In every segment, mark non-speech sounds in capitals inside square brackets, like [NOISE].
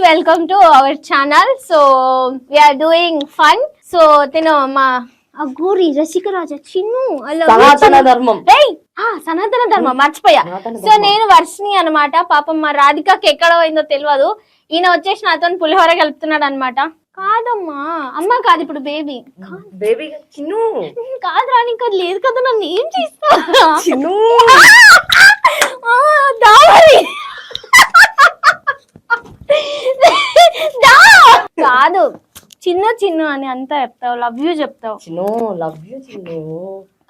Welcome to our channel so we're doing fun so తిను మా ఆ గూరి రసికరాజ చిన్ను అలా సనాతన. ధర్మం. ఏయ్, ఆ, సనాతన ధర్మం మర్చిపోయా. సనాతన సో నేను వర్షిని అన్నమాట. పాపం మా రాధికకి ఎక్కడ పోయిందో తెలియదు ఈయన వచ్చేసి నాతో పులిహోర కలుపుతున్నాడు అనమాట కాదమ్మా అమ్మ కాదు ఇప్పుడు బేబీ. బేబీ చిన్ను. కాదు రాని ఇంకా లేదు కదా నన్ను. ఏం చేస్తా? చిన్ను [LAUGHS] ఆ, దావరి దా. కాదు చిన్న చిన్న అని అంతా చెప్తావు లవ్ యూ చెప్తావు. Chinnu love you Chinnu.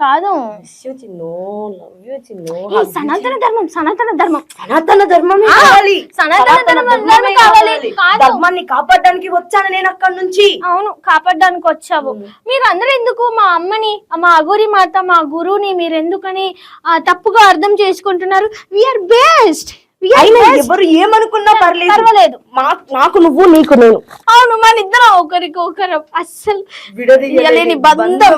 కాదు. Miss you Chinnu love you Chinnu ఈ సనాతన ధర్మం సనాతన ధర్మం. సనాతన ధర్మమే ఆ, కావాలి. సనాతన ధర్మం కావాలి. కాదు. ధర్మాన్ని కాపాడడానికి వచ్చాను నేను అక్కడి నుంచి. అవును కాపాడడానికి వచ్చావు. మీరు అందరూ ఎందుకు మా అమ్మని మా అగోరి మాత మా గురువుని మీరు ఎందుకని తప్పుగా అర్థం చేసుకుంటున్నారు? వీఆర్ బెస్ట్ అయినా ఎవరు ఏమనుకున్నా పర్లేదు. పర్వాలేదు. నాకు నువ్వు నీకు నేను. అవును మన ఇద్దరం ఒకరికి ఒకరు. అస్సలు విడదీయలేని బంధం.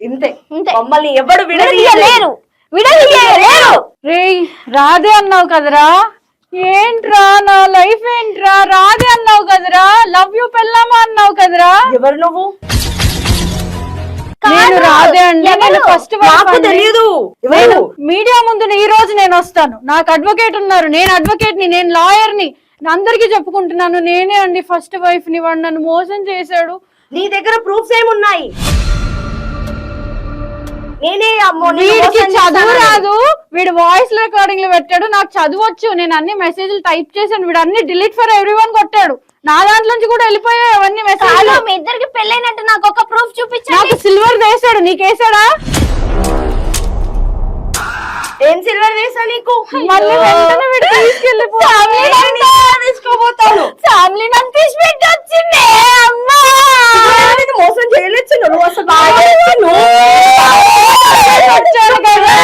ఇంతే. ఇంతే. మమ్మల్ని ఎవరు విడదీయలేరు. విడదీయలేరు. రేయ్ రాధే అన్నావు కదరా? ఏంట్రా నా లైఫ్ ఏంట్రా? రాధే అన్నావు కదరా? లవ్ యూ పెళ్ళామా అన్నావు కదరా? ఎవరు నువ్వు? నేను రాధే అండి. నేను ఫస్ట్ నాకు తెలియదు ఎవరు? మీడియా ముందు ఈ రోజు నేను వస్తాను. నాకు అడ్వకేట్ ఉన్నారు. నేను అడ్వకేట్ని నేను లాయర్ని. అందరికీ చెప్పుకుంటున్నాను. నేనే అండి ఫస్ట్ వైఫ్ని. వాడు నన్ను మోసం చేశాడు. నీ దగ్గర ప్రూఫ్స్ ఏమున్నాయి? నేనే వీడికి చదువు. రాదు. వీడు వాయిస్ రికార్డింగ్ పెట్టాడు. నాకు చదవచ్చు నేను అన్ని మెసేజ్లు టైప్ చేశాను. వీడు అన్ని డిలీట్ ఫర్ ఎవ్రీ వన్ కొట్టాడు. నా దాంట్లో నుంచి కూడా వెళ్ళిపోయాయి అవన్నీ మెసేజ్ మీ ఇద్దరికి పెళ్ళైనట్టు నాకు ఒక ప్రూఫ్ చూపించండి. నాకు సిల్వర్ వేసాడు నీకేసాడా ఏం సిల్వర్ వేసా నీకు? మళ్ళీ వెంటనే వీడు ఫ్యామిలీ నన్ను తీసి పెట్టి వచ్చింది అమ్మా! మోసం చేయలేదు నువ్వు అసలు బాగా నువ్వు వచ్చాడు కదా.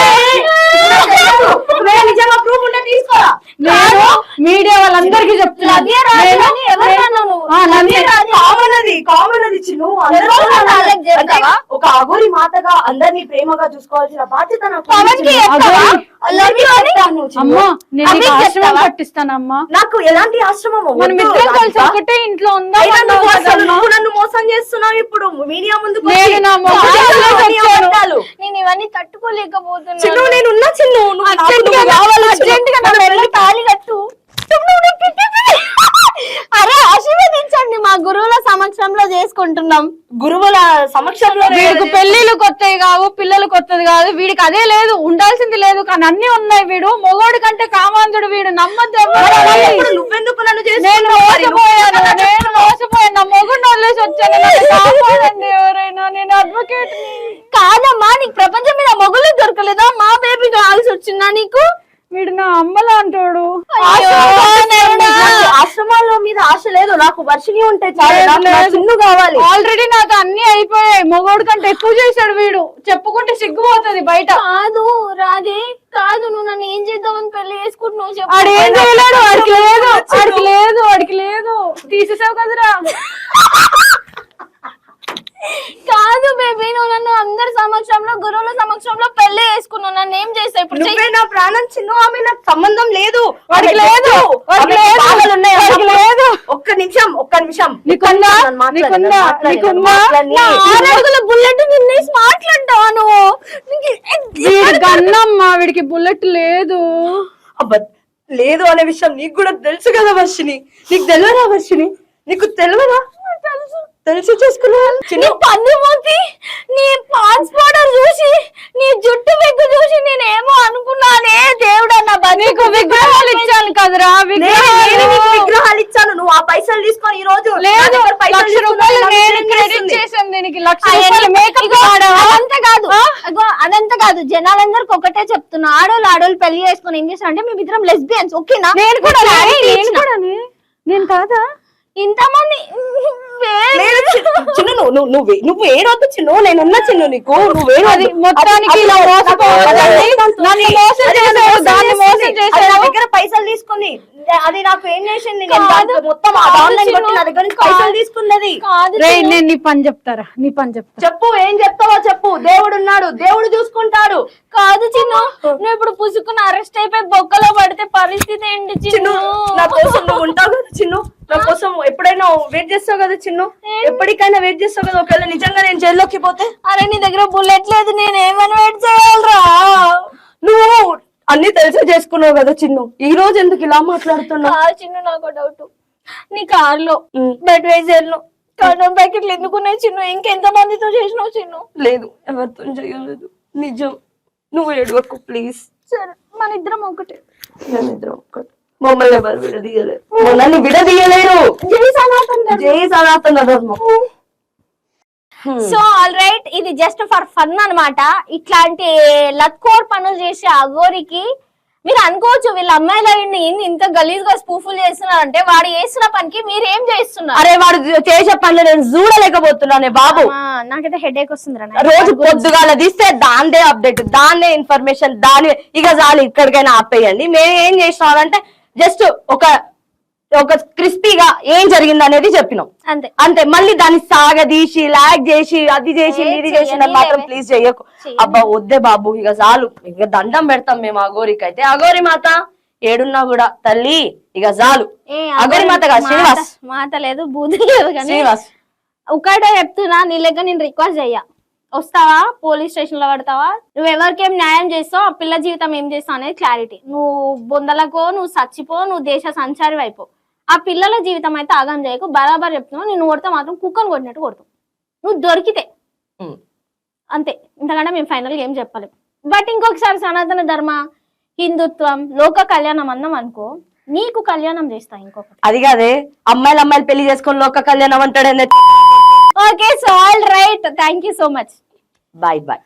నేను నిజంగా ప్రూఫ్ ఉంటే తీసుకోరా నేను మీడియా వాళ్ళందరికీ చెప్తున్నాను నవ్య రాజు నేను- అని ఎవరు అన్నావు నువ్వు? ఆ, నవ్య రాజు. కామన్ అది కామన్ అది చిన్ను అందరూ ఎవరు అన్నారు. వాళ్ళకి చెప్తావా? అంటే ఒక అగోరి మాతగా అందరినీ ప్రేమగా చూసుకోవాల్సిన బాధ్యత నాకు? పట్టిస్తానమ్మా నాకు ఎలాంటి ఆశ్రమం ఒకటే ఇంట్లో ఉందాం నన్ను మోసం చేస్తున్నావు ఇప్పుడు. మీడియా ముందు నేను ఇవన్నీ తట్టుకోలేకపోతున్నాను. చిన్ను నేను ఉన్నా చిన్ను నువ్వు నాకు అర్జెంట్గా నువ్వు కావాలి కావాలి అర్జెంట్గా నా మెడలో తాళి కట్టు అరే ఆశీర్వదించండి మా సమక్షంలో చేసుకుంటున్నాం. గురువుల సమక్షంలో వీడికి పెళ్ళిళ్ళు కొత్తవి కావు పిల్లలు కొత్తది కాదు. వీడికి అదే లేదు ఉండాల్సింది లేదు కానీ అన్ని ఉన్నాయి వీడు. మొగోడి కంటే కామాంధుడు వీడు. నమ్మద్దు నువ్వెందుకు నేను మోసపోయాను నేను మోసపోయాను. నా వదిలేసి వచ్చాను. కాపాడండి ఎవరైనా. నేను అడ్వకేట్ కాదమ్మా నీకు ప్రపంచం మీద మొగులు దొరకలేదా? మా బేబీ కావాల్సి వచ్చిందా నీకు? వీడు నా అమ్మలా అంటాడు అయ్యో, దేవుడా. నాకు ఆశ్రమాల మీద ఆశ లేదు నాకు వర్షిని ఉంటే చాలు చిన్ను కావాలి. ఆల్రెడీ నాకు అన్ని అయిపోయాయి. మొగోడు కంటే ఎక్కువ చేశాడు వీడు. చెప్పుకుంటే సిగ్గుపోతుంది బయట. కాదు రాధే కాదు నువ్వు నన్ను ఏం చేద్దామని పెళ్ళి చేసుకుంటున్నావు ఏం చేయలేడు వాడికి లేదు వాడికి లేదు వాడికి లేదు. తీసేసావు కదరా. [LAUGHS] కాదు బేబీ నువ్వు నన్ను అందరి సమక్షంలో గురువుల సమక్షంలో పెళ్ళి చేసుకున్నావు నన్ను ఏం చేసావు ఇప్పుడు. నువ్వే నా ప్రాణం చిన్ను ఆమె నాకు సంబంధం లేదు వాడికి లేదు. లేదు. ఒక్క నిమిషం ఒక్క నిమిషం నీకుందా? నన్ను మాట్లాడు, నీకుందా? నన్ను మాట్లాడు, నీకుందా? నన్ను మాట్లాడు. నా ఆరు అడుగుల బుల్లెట్ నిన్నేసి మాట్లాడతావా నువ్వు నీకు- వీడి గన్నమ్మ వీడికి బుల్లెట్ లేదు అబ్బా లేదు అనే విషయం నీకు కూడా తెలుసు కదా వర్షిని నీకు తెలియదా వర్షిని నీకు తెలియదా తెలుసు తెలిసి చేసుకున్నా నీ పన్ను మూతి నీ పాన్స్ పౌడర్ చూసి నీ జుట్టు వెగ్గు చూసి నేనేమో అనుకున్నానే దేవుడా నా నీకు విగ్రహాలు ఇచ్చాను కదరా విగ్రహాలు. ఇచ్చాను. నువ్వు ఆ పైసలు తీసుకొని ఈ రోజు లేదు దగ్గర పైసలు లక్ష తీసుకుని రూపాయలు నాకు నేను ఏం క్రెడిట్ చేస్తుంది? చేశాను దీనికి లక్ష అవన్నీ రూపాయలు మేకప్ ఇగో, అదంతా కాదు. అదంతా కాదు. జనాలందరికి ఒకటే చెప్తున్నా. ఆడోళ్ళు ఆడోళ్ళు పెళ్ళి చేసుకుని ఏం చేస్తారు అంటే మేము ఇద్దరం లెస్బియన్స్ ఓకేనా నేను. కూడా నేను కాదా? ఇంతమంది చిన్ను, నువ్వు నువ్వు నువ్వు ఏడవద్దు చిన్ను నేను ఉన్నా చిన్ను నీకు. నువ్వు ఏడవద్దు. మొత్తానికి ఇలా నన్ను మోసం దాన్ని మోసం దగ్గర పైసలు తీసుకుంది అది నాకు ఏం చేసింది? మొత్తం నా దగ్గర నుంచి పైసలు తీసుకున్నది. నేను నీ పని చెప్తారా? నీ పని చెప్తా. చెప్పు ఏం చెప్తావో చెప్పు. దేవుడు ఉన్నాడు. దేవుడు చూసుకుంటాడు. కాదు చిన్ను. నువ్వు ఇప్పుడు పుసుకుని అరెస్ట్ అయిపోయి బొక్కలో పడితే పరిస్థితి ఏంటి చిన్ను నా కోసం నువ్వు ఉంటావు కదా చిన్ను? నా కోసం ఎప్పుడైనా వెయిట్ చేస్తావు కదా చిన్ను? ఎప్పటికైనా వెయిట్ చేస్తావు కదా? ఒకవేళ నిజంగా నేను జైల్లోకి పోతే? అరే నీ దగ్గర బుల్లెట్ లేదు. నేను ఏమని వెయిట్ చేయాలరా? అన్ని తెలిసే చేసుకున్నావు కదా చిన్ను. ఈ రోజు ఎందుకు ఇలా మాట్లాడుతున్నావు? చిన్ను నాకు డౌట్ నీ కార్లో ఉమ్. బెడ్ వేజర్లో కండోమ్ ప్యాకెట్లు ఎందుకున్నాయి చిన్ను? ఇంకెంత మందితో చేసినావు చిన్ను? లేదు ఎవరితో చేయలేదు. నిజం. నువ్వు ఏడవకు ప్లీజ్ సరే మన ఇద్దరం ఒకటే మేమిద్దరం ఒక్కటే. మమ్మల్ని ఎవరు విడదీయలేరు? మనల్ని విడదీయలేరు. జై సనాతన్. జై సనాతన ధర్మం. సో ఆల్ రైట్ ఇది జస్ట్ ఫర్ ఫన్ అన్నమాట. ఇట్లాంటి లత్కోర్ పనులు చేసే అగోరికి మీరు అనుకోవచ్చు వీళ్ళ అమ్మాయిలు ఇంత గలీజ్గా స్పూఫుల్ చేస్తున్నారంటే వాడు చేస్తున్న పనికి మీరు ఏం చేస్తున్నారు? అరే వాడు చేసే పనులు నేను చూడలేకపోతున్నానే బాబు. నాకైతే హెడ్ వస్తుంది రా రోజు పొద్దుగాల తీస్తే దాందే అప్డేట్ దాన్నే ఇన్ఫర్మేషన్ దాని ఇక చాలు ఇక్కడికైనా ఆపేయండి. మేము ఏం చేసినామంటే జస్ట్ ఒక ఒక క్రిస్పీగా ఏం జరిగింది అనేది చెప్పినాం. అంతే. అంతే మళ్ళీ దాన్ని సాగదీసి లాగ్ చేసి అది చేసి ఇది చేసి నన్ను మాత్రం. ప్లీజ్ చెయ్యకు. అబ్బా వద్దే బాబు ఇక చాలు. ఇక దండం పెడతాం మేము అగోరికి అయితే అగోరి మాత ఏడున్నా కూడా తల్లి ఇక చాలు. అగోరి మాత కాదు శ్రీనివాస్. మాత లేదు బూది లేదు కానీ శ్రీనివాస్. ఒకటే చెప్తున్నా నీ లెక్క నేను రిక్వెస్ట్ చెయ్య. వస్తావా? పోలీస్ స్టేషన్లో పడతావా? నువ్వు ఎవరికేం న్యాయం చేస్తావు? ఆ పిల్ల జీవితం ఏం చేస్తావు అనేది క్లారిటీ నువ్వు బొందలకో నువ్వు చచ్చిపో నువ్వు దేశ సంచారి అయిపో ఆ పిల్లల జీవితం అయితే ఆగం చేయకు. బరాబర్ చెప్తున్నావు. నేను కొడితే మాత్రం కుక్కను కొట్టినట్టు కొడతావు. నువ్వు దొరికితే. అంతే. ఇంతకంటే మేము ఫైనల్గా ఏం చెప్పలేం. బట్ ఇంకొకసారి సనాతన ధర్మ హిందుత్వం లోక కళ్యాణం అన్నాం అనుకో నీకు కళ్యాణం చేస్తా ఇంకొకటి. అది కాదే. అమ్మాయిలు అమ్మాయిలు పెళ్ళి చేసుకొని లోక కళ్యాణం అంటాడే okay so all right. Thank you so much. Bye bye.